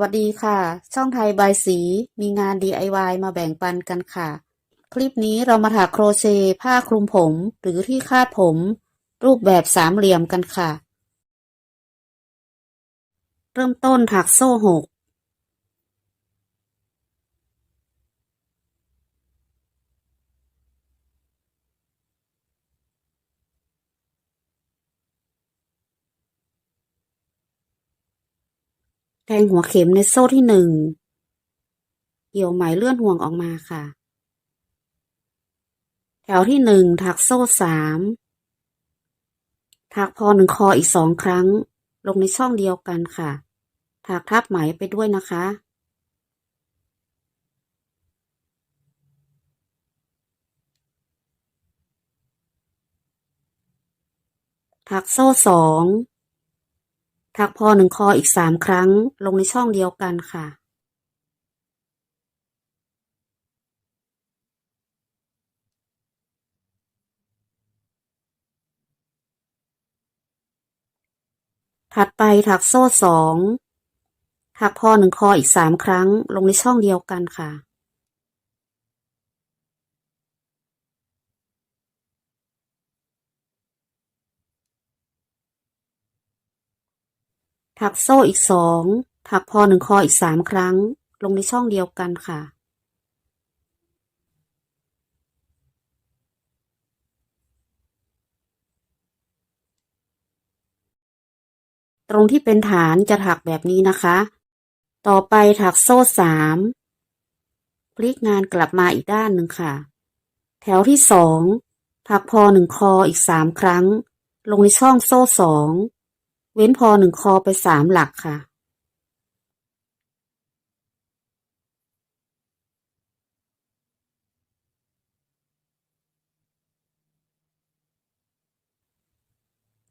วัสดีค่ะ ช่องไทยบายสีมีงาน DIY มาแบ่งปันกันค่ะ คลิปนี้เรามาถักโครเชต์ผ้าคลุมผม หรือที่คาดผม รูปแบบสามเหลี่ยมกันค่ะ เริ่มต้นถักโซ่หก งหัวเข็มในโซ่ที่หนึ่ง เกี่ยวไหมเลื่อนห่วงออกมาค่ะ แถวที่หนึ่งถักโซ่สาม ถักพอหนึ่งคออีกสองครั้ง ลงในช่องเดียวกันค่ะ ถักทับไหมไปด้วยนะคะถักโซ่สอง ถักพอหนึ่งคออีกสามครั้ง ลงในช่องเดียวกันค่ะ ถัดไปถักโซ่สองถักพอหนึ่งคออีกสามครั้ง ลงในช่องเดียวกันค่ะ ถักโซ่อีกสอง ถักพอหนึ่งคออีกสามครั้ง ลงในช่องเดียวกันค่ะ ตรงที่เป็นฐานจะถักแบบนี้นะคะ ต่อไปถักโซ่สามพลิกงานกลับมาอีกด้านหนึ่งค่ะ แถวที่สองถักพอหนึ่งคออีกสามครั้ง ลงในช่องโซ่สอง เว้นพอหนึ่งคอไปสามหลักค่ะ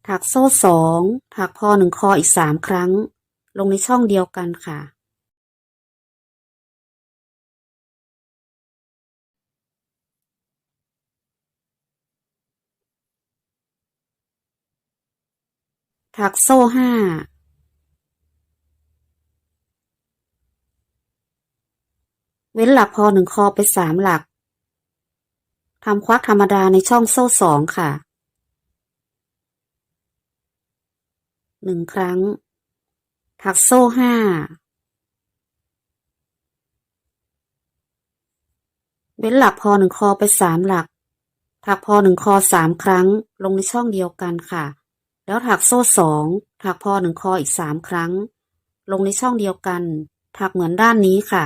ถักโซ่สองถักพอหนึ่งคออีกสามครั้ง ลงในช่องเดียวกันค่ะ ถักโซ่ห้าเว้นหลักพอหนึ่งคอไปสามหลัก ทำควักธรรมดาในช่องโซ่สองค่ะ หนึ่งครั้ง ถักโซ่ห้า เว้นหลักพอหนึ่งคอไปสามหลัก ถักพอหนึ่งคอสามครั้ง ลงในช่องเดียวกันค่ะ แล้วถักโซ่สองถักพอหนึ่งคออีกสามครั้ง ลงในช่องเดียวกัน ถักเหมือนด้านนี้ค่ะ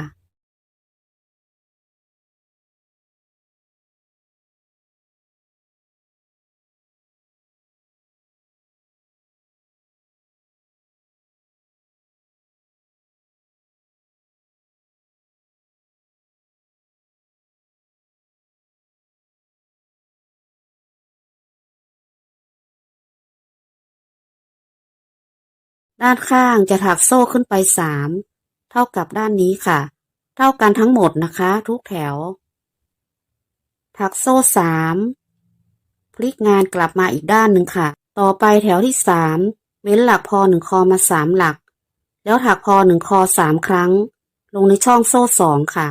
ด้านข้างจะถักโซ่ขึ้นไปสามเท่ากับด้านนี้ค่ะ เท่ากันทั้งหมดนะคะ ทุกแถว ถักโซ่สามพลิกงานกลับมาอีกด้านหนึ่งค่ะ ต่อไปแถวที่สามเว้นหลักพอหนึ่งคอมาสามหลัก แล้วถักพอหนึ่งคอสามครั้ง ลงในช่องโซ่สองค่ะ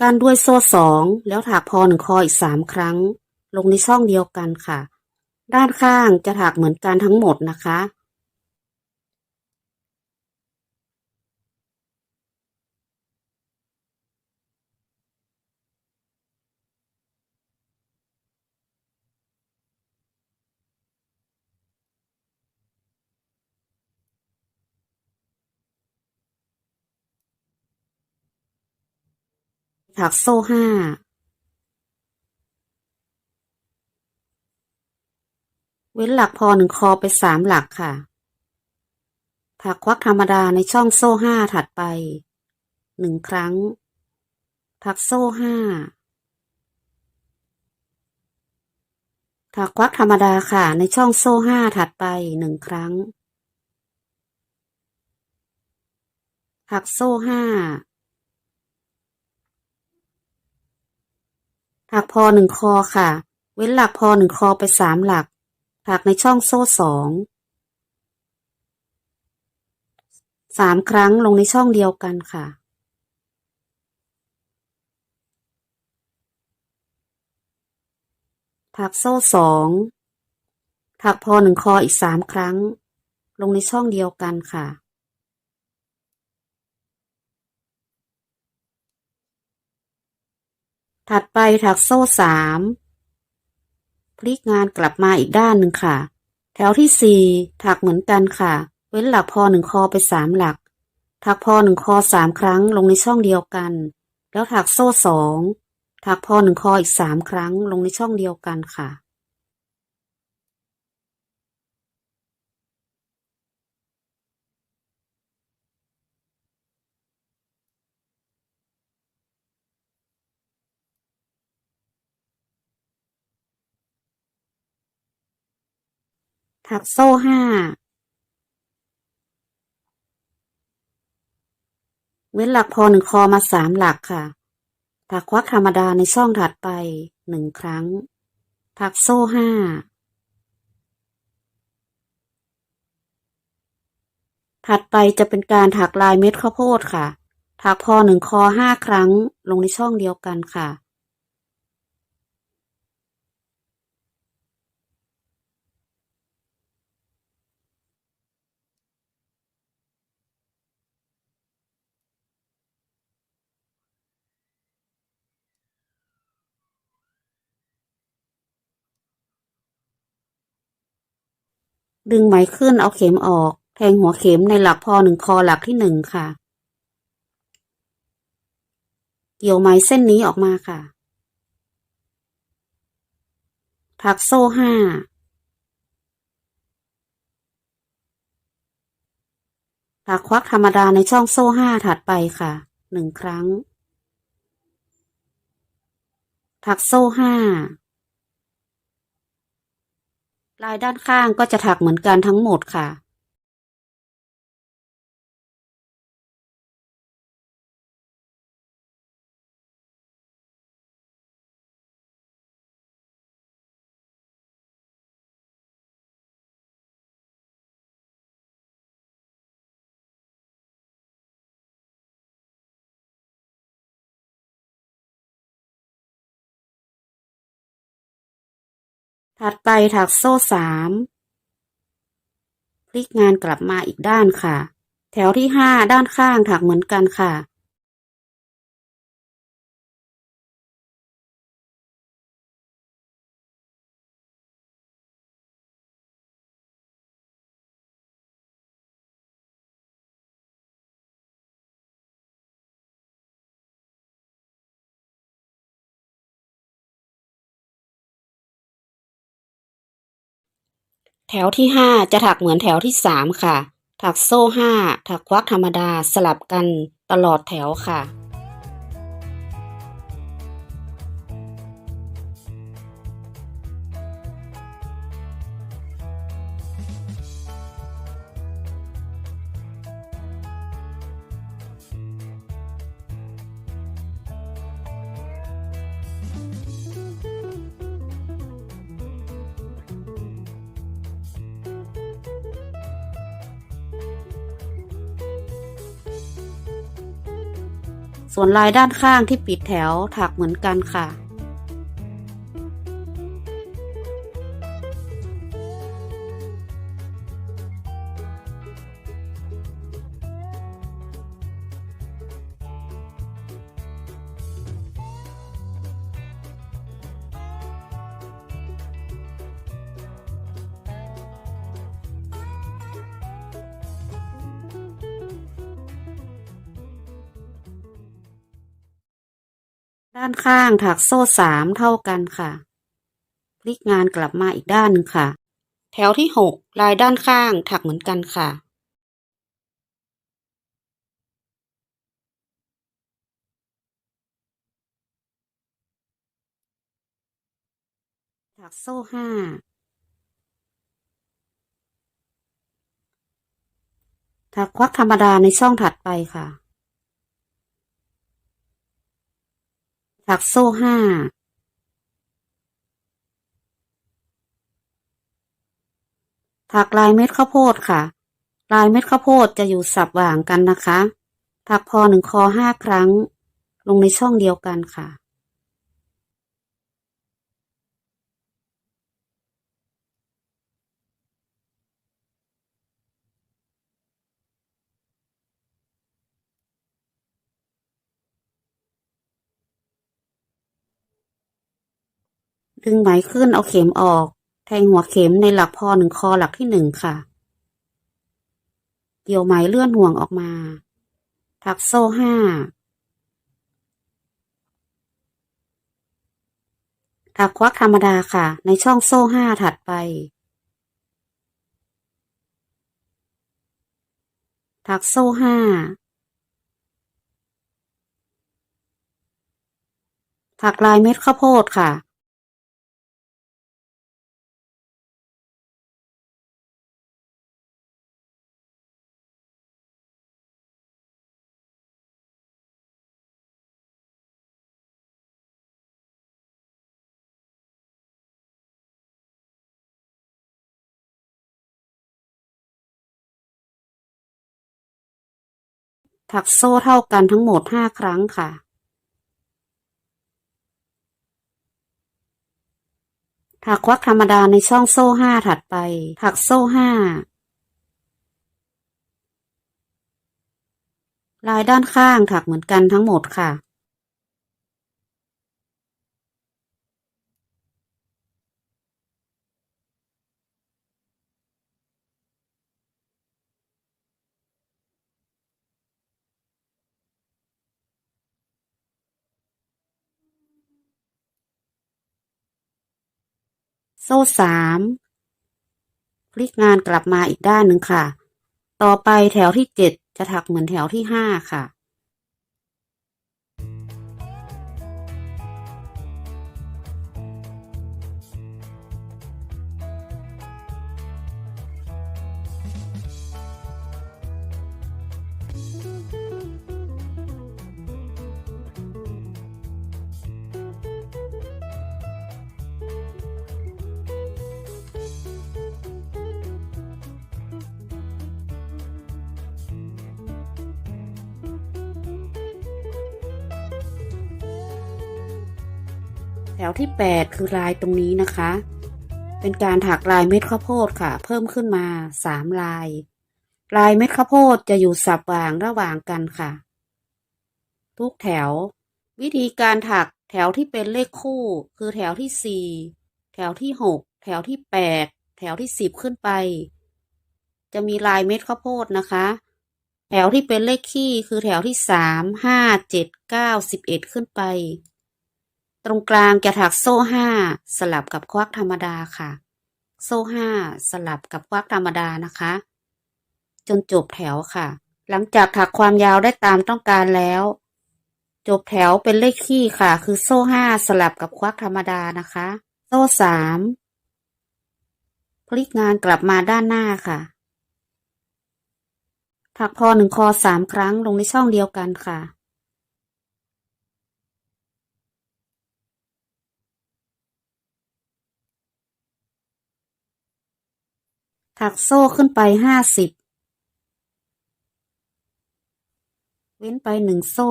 การด้วยโซ่สองแล้วถักพอหนึ่งคออีกสามครั้ง ลงในช่องเดียวกันค่ะ ด้านข้างจะถักเหมือนกันทั้งหมดนะคะ ถักโซ่ห้า เว้นหลักพอหนึ่งคอไปสามหลักค่ะ ถักควักธรรมดาในช่องโซ่ห้าถัดไปหนึ่งครั้ง ถักโซ่ห้า ถักควักธรรมดาค่ะในช่องโซ่ห้าถัดไปหนึ่งครั้ง ถักโซ่ห้า ถักพอหนึ่งคอค่ะ เว้นหลักพอหนึ่งคอไปสามหลักถักในช่องโซ่สองสามครั้งลงในช่องเดียวกันค่ะ ถักโซ่สอง ถักพอหนึ่งคออีกสามครั้ง ลงในช่องเดียวกันค่ะ ถัดไปถักโซ่สามพลิกงานกลับมาอีกด้านหนึ่งค่ะ แถวที่สี่ถักเหมือนกันค่ะ เว้นหลักพอหนึ่งคอไปสามหลัก ถักพอหนึ่งคอสามครั้งลงในช่องเดียวกัน แล้วถักโซ่สองถักพอหนึ่งคออีกสามครั้งลงในช่องเดียวกันค่ะ ถักโซ่ห้า เว้นหลักพอหนึ่งคอมาสามหลักค่ะ ถักควักธรรมดาในช่องถัดไปหนึ่งครั้ง ถักโซ่ห้า ถัดไปจะเป็นการถักลายเม็ดข้าวโพดค่ะ ถักพอหนึ่งคอห้าครั้งลงในช่องเดียวกันค่ะ ดึงไหมขึ้นเอาเข็มออก แทงหัวเข็มในหลักพอหนึ่งคอหลักที่หนึ่งค่ะ เกี่ยวไหมเส้นนี้ออกมาค่ะ ถักโซ่ห้า ถักควักธรรมดาในช่องโซ่ห้าถัดไปค่ะหนึ่งครั้ง ถักโซ่ห้า ลายด้านข้างก็จะถักเหมือนกันทั้งหมดค่ะ ถัดไปถักโซ่สามพลิกงานกลับมาอีกด้านค่ะ แถวที่ห้าด้านข้างถักเหมือนกันค่ะ แถวที่ห้าจะถักเหมือนแถวที่สามค่ะ ถักโซ่ห้าถักควักธรรมดาสลับกันตลอดแถวค่ะ ส่วนลายด้านข้างที่ปิดแถวถักเหมือนกันค่ะ ด้านข้างถักโซ่สามเท่ากันค่ะ พลิกงานกลับมาอีกด้านหนึ่งค่ะ แถวที่หกลายด้านข้างถักเหมือนกันค่ะ ถักโซ่ห้าถักควักธรรมดาในช่องถัดไปค่ะ ถักโซ่ห้าถักลายเม็ดข้าวโพดค่ะ ลายเม็ดข้าวโพดจะอยู่สับหว่างกันนะคะ ถักพอหนึ่งคอห้าครั้ง ลงในช่องเดียวกันค่ะ ดึงไหมขึ้นเอาเข็มออก แทงหัวเข็มในหลักพอหนึ่งคอหลักที่หนึ่งค่ะ เกี่ยวไหมเลื่อนห่วงออกมา ถักโซ่ห้าถักควักธรรมดาค่ะ ในช่องโซ่ห้าถัดไป ถักโซ่ห้าถักลายเม็ดข้าวโพดค่ะ ถักโซ่เท่ากันทั้งหมดห้าครั้งค่ะ ถักควักธรรมดาในช่องโซ่ห้าถัดไป ถักโซ่ห้าลายด้านข้างถักเหมือนกันทั้งหมดค่ะ โซ่สามพลิกงานกลับมาอีกด้านหนึ่งค่ะ ต่อไปแถวที่เจ็ดจะถักเหมือนแถวที่ห้าค่ะ ถวที่ 8 คือลายตรงนี้นะคะ เป็นการถักลายเม็ดข้าวโพดค่ะ เพิ่มขึ้นมา 3 ลาย ลายเม็ดข้าวโพดจะอยู่สับวางระหว่างกันค่ะ ทุกแถว วิธีการถักแถวที่เป็นเลขคู่ คือแถวที่ 4 แถวที่ 6 แถวที่ 8 แถวที่ 10 ขึ้นไป จะมีลายเม็ดข้าวโพดนะคะแถวที่เป็นเลขคี่คือแถวที่3 5 7 9 11ขึ้นไป ตรงกลางจะถักโซ่ห้าสลับกับควักธรรมดาค่ะ โซ่ห้าสลับกับควักธรรมดานะคะ จนจบแถวค่ะ หลังจากถักความยาวได้ตามต้องการแล้ว จบแถวเป็นเลขคี่ค่ะ คือโซ่ห้าสลับกับควักธรรมดานะคะ โซ่สามพลิกงานกลับมาด้านหน้าค่ะ ถักพอหนึ่งคอสามครั้งลงในช่องเดียวกันค่ะ ถักโซ่ขึ้นไปห้าสิบ เว้นไปหนึ่งโซ่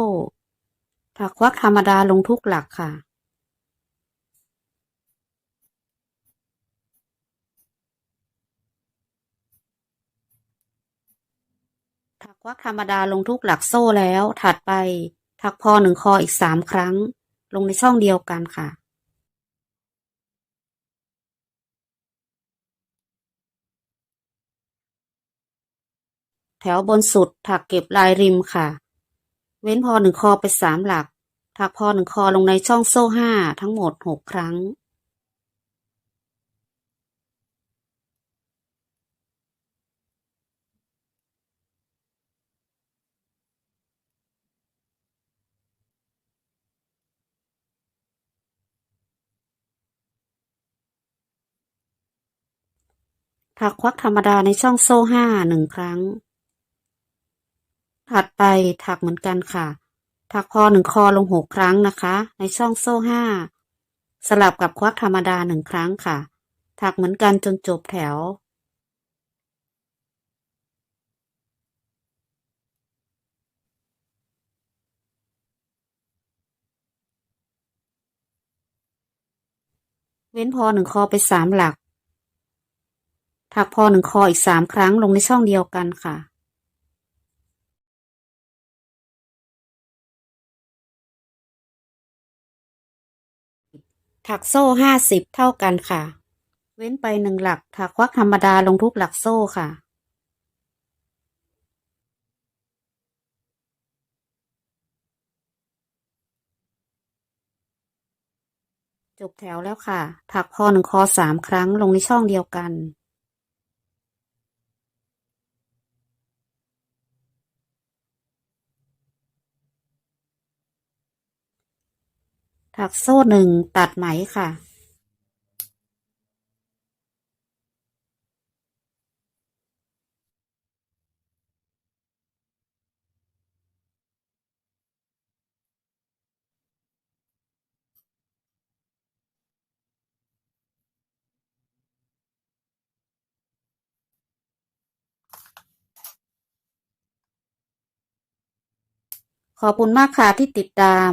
ถักควักธรรมดาลงทุกหลักค่ะ ถักควักธรรมดาลงทุกหลักโซ่แล้ว ถัดไป ถักพอหนึ่งคออีกสามครั้ง ลงในช่องเดียวกันค่ะ แถวบนสุดถักเก็บลายริมค่ะ เว้นพอหนึ่งคอไปสามหลัก ถักพอหนึ่งคอลงในช่องโซ่ห้าทั้งหมดหกครั้ง ถักควักธรรมดาในช่องโซ่ห้าหนึ่งครั้ง ถัดไปถักเหมือนกันค่ะ ถักคอหนึ่งคอลงหกครั้งนะคะ ในช่องโซ่ห้าสลับกับควักธรรมดาหนึ่งครั้งค่ะ ถักเหมือนกันจนจบแถว เว้นพอหนึ่งคอไปสามหลัก ถักพอหนึ่งคออีกสามครั้งลงในช่องเดียวกันค่ะ ถักโซ่ห้าสิบเท่ากันค่ะ เว้นไปหนึ่งหลัก ถักควักธรรมดาลงทุกหลักโซ่ค่ะ จบแถวแล้วค่ะ ถักพอหนึ่งคอสามครั้งลงในช่องเดียวกัน ถักโซ่หนึ่งตัดไหมค่ะ ขอบคุณมากค่ะที่ติดตาม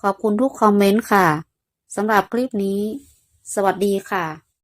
ขอบคุณทุกคอมเมนต์ค่ะสำหรับคลิปนี้ สวัสดีค่ะ